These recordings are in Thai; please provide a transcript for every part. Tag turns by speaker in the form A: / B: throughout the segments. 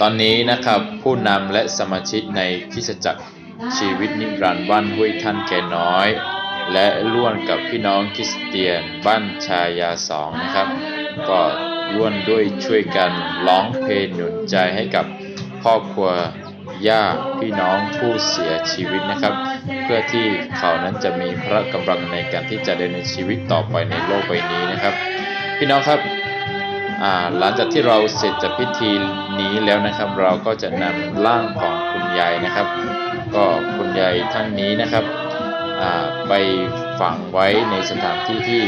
A: ตอนนี้นะครับผู้นำและสมาชิกในคิสจักรชีวิตนิรันดร์บ้านห้วยท่านแก่น้อย และร่วมกับพี่น้องคริสเตียนบ้านชายาสองนะครับ ก็ร่วมด้วยช่วยกันร้องเพลงหนุนใจให้กับครอบครัว ญาติพี่น้องผู้เสียชีวิตนะครับ เพื่อที่เขานั้นจะมีพระกำลังในการที่จะเดินในชีวิตต่อไปในโลกใบนี้นะครับ พี่น้องครับหลังจากที่เราเสร็จจากพิธีนี้แล้วนะครับ เราก็จะนำร่างของคุณยายนะครับ ก็คุณยายท่านนี้นะครับไปฝังไว้ในสถานที่ที่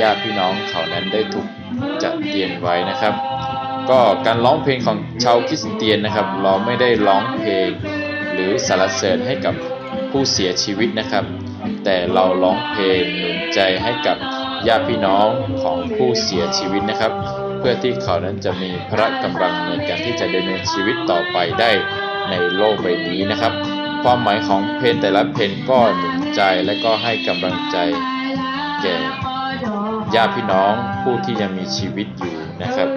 A: ญาติพี่น้องเขานั้นได้ถูกจัดเตรียมไว้นะครับ ก็การร้องเพลงของชาวคริสเตียนนะครับ เราไม่ได้ร้องเพลง หรือสรรเสริญให้กับผู้เสียชีวิตนะครับ แต่เราร้องเพลงหนุนใจให้กับญาติพี่น้องของผู้เสียชีวิตนะครับ เพื่อที่เขานั้นจะมีพระกำลังในการที่จะดำเนินชีวิตต่อไปได้ในโลกใบนี้นะครับ ความหมายของเพลงแต่ละเพลงก็หนุนใจและก็ให้กำลังใจแก่ญาติพี่น้องผู้ที่ยังมีชีวิตอยู่นะครับ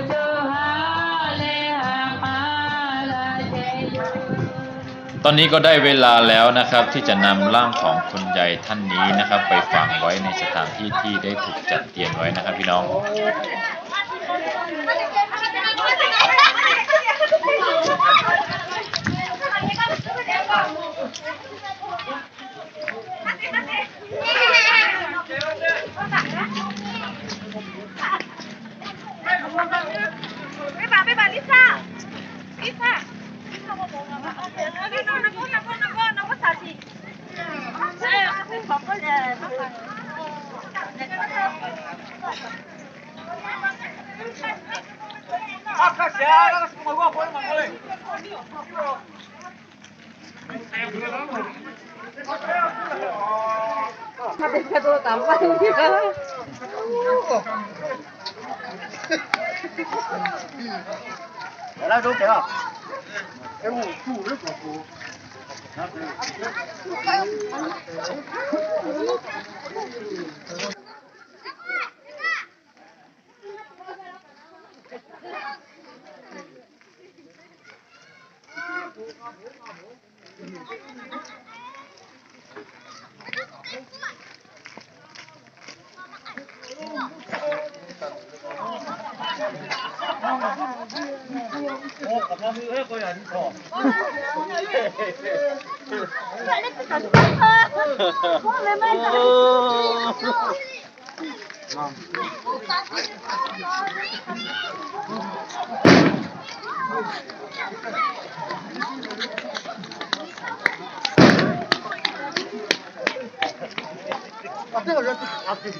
A: อนนี้ก็ได้เวลาแล้วนะครับ ที่จะนำร่างของคุณยายท่านนี้นะครับ ไปฝังไว้ในสถานที่ที่ได้ถูกจัดเตรียมไว้นะครับพี่น้อง
B: ไป 来，走，给了。哎，我住日本。我去，我来。这个人真他妈可以。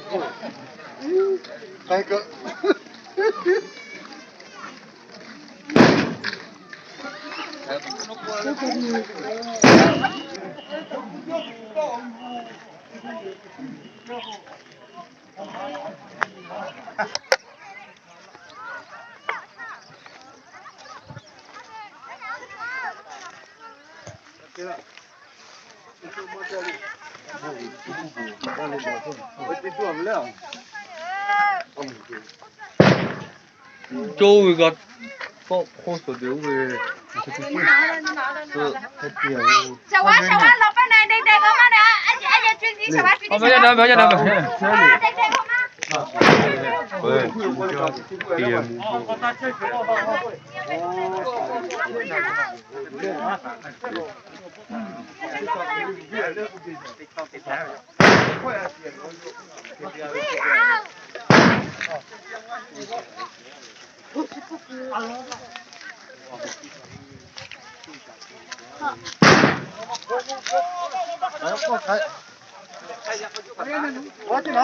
B: 来哥。对了，
C: 这不叫倒数，叫什么？哎呀，我这都还没量。嗯，
D: 周围个，好好说点喂。
B: 小娃小娃，老板来，对对，我们的，而且而且最近小娃最近。
D: 哦，不要拿，不要拿，不要拿。
B: 啊，对对，我们。
D: 喂，点
C: 来， 哎呀，放开！开一，哎呀，我进来。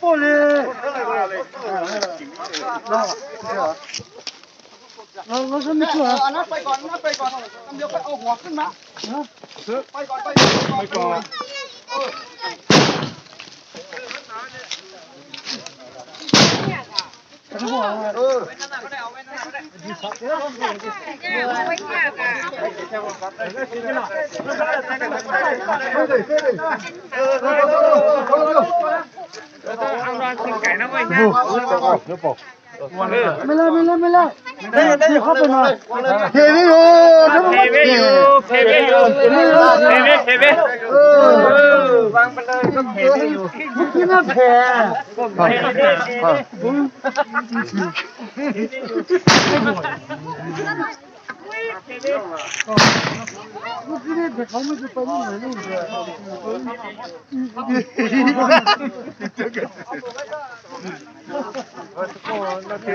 C: 过来。来。来。老老是没做完。啊，那快点，那快点，咱们就快熬火升嘛。哈？去。快点，快点，快点，快点。 ไม่เลยไม่เลยไม่เลยได้ได้เข้าไปหน่อยเทวิโอเทวิโอเทวิโอเทวิโอเทวิโอ วางไปเลยก็เห็นอยู่ที่น่าแพ้ก็แพ้ลูกที่นี่แต่เขาไม่จะไปนี่ไหนนี่เลย
E: โอ้โหนา
C: ที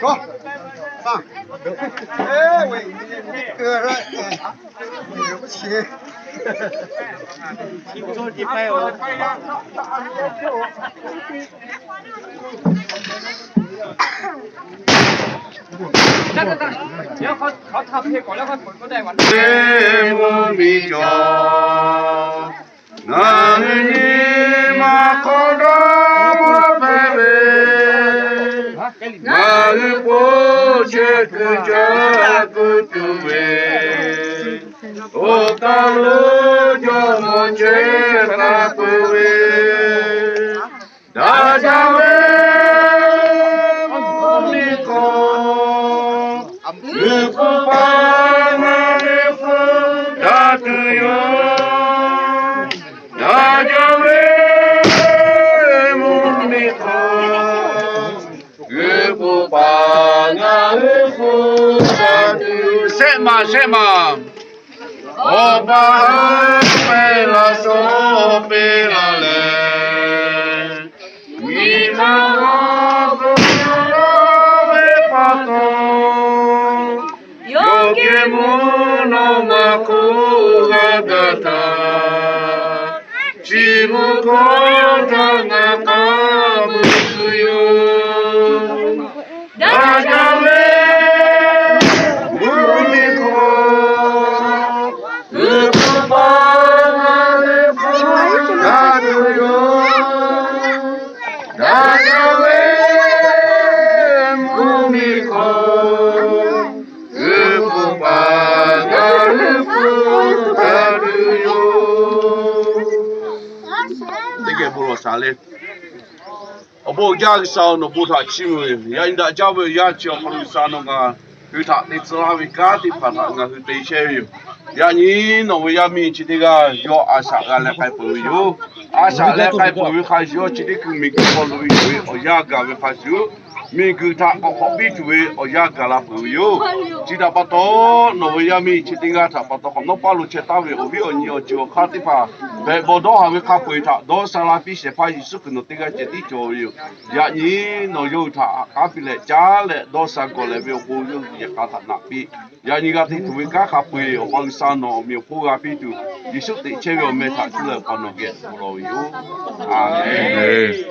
E: Go. Sang. Ê, mày cười rồi. Mày có gì? Chịu thôi, chịu mày rồi. nếu khó khó thập thì có lẽ khó có đề quản. Thế vô bị cho nàng mà có
D: đó mà phải về. 나를 보세 그저 그쪽에. 옷가루 저문 제가 그에 나장을 Shema, Shema. Opa, pela Dike bolo sale. Obo jag sa no buta chimu ya inda jabe ya chi o sa no nga hu ta ni tsla wi ka ti pa ta nga hu te che yu. Ya ni no we ya mi chi ti ga yo asa ga le kai pu yu. Asa le kai pu yu kha yo chi ti ku mi ku bo lu yu o ya ga we kha yu. miguta okopitwe oyagala fuyo chida pato noyami chitinga ta pato kono palu chetawe obi onyi ocho khatipa be bodo hawe khapweta do sala pi shepa yisu kuno tinga cheti choryo ya ni no yota kapile chale do sagole be obuyo ye kata na pi ya ni ga ti tuwe ka khapwe opang sano mi puga pi tu yisu ti chewe ometa chule panoge poroyo amen